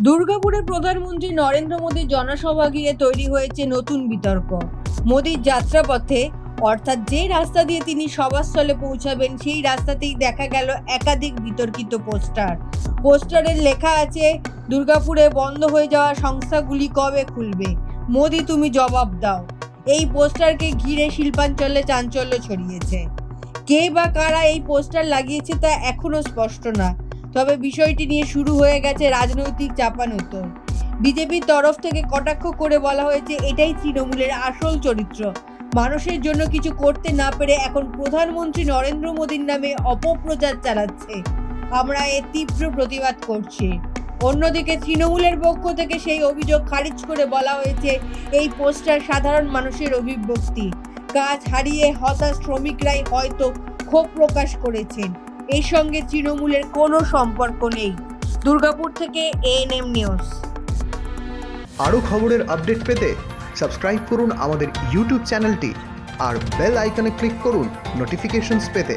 দুর্গাপুরে প্রধানমন্ত্রী নরেন্দ্র মোদীর জনসভা ঘিরে তৈরি হয়েছে নতুন বিতর্ক। মোদীর যাত্রাপথে, অর্থাৎ যে রাস্তা দিয়ে তিনি সভাস্থলে পৌঁছাবেন, সেই রাস্তাতেই দেখা গেল একাধিক বিতর্কিত পোস্টার। পোস্টারের লেখা আছে, দুর্গাপুরে বন্ধ হয়ে যাওয়া সংস্থাগুলি কবে খুলবে? মোদি, তুমি জবাব দাও। এই পোস্টারকে ঘিরে শিল্পাঞ্চলে চাঞ্চল্য ছড়িয়েছে। কে বা কারা এই পোস্টার লাগিয়েছে তা এখনও স্পষ্ট না তবে বিষয়টি নিয়ে শুরু হয়ে গেছে রাজনৈতিক চাপানুতর বিজেপির তরফ থেকে কটাক্ষ করে বলা হয়েছে, এটাই তৃণমূলের আসল চরিত্র। মানুষের জন্য কিছু করতে না পেরে এখন প্রধানমন্ত্রী নরেন্দ্র মোদীর নামে অপপ্রচার চালাচ্ছে। আমরা এর তীব্র প্রতিবাদ করছি। অন্যদিকে তৃণমূলের পক্ষ থেকে সেই অভিযোগ খারিজ করে বলা হয়েছে, এই পোস্টার সাধারণ মানুষের অভিব্যক্তি। কাজ হারিয়ে হতাশ শ্রমিকরাই হয়তো ক্ষোভ প্রকাশ করেছেন। এর সঙ্গে তৃণমূলের কোনো সম্পর্ক নেই। দুর্গাপুর থেকে এএনএম নিউজ আরও খবরের আপডেট পেতে সাবস্ক্রাইব করুন আমাদের ইউটিউব চ্যানেলটি আর বেল আইকনে ক্লিক করুন নোটিফিকেশনস পেতে।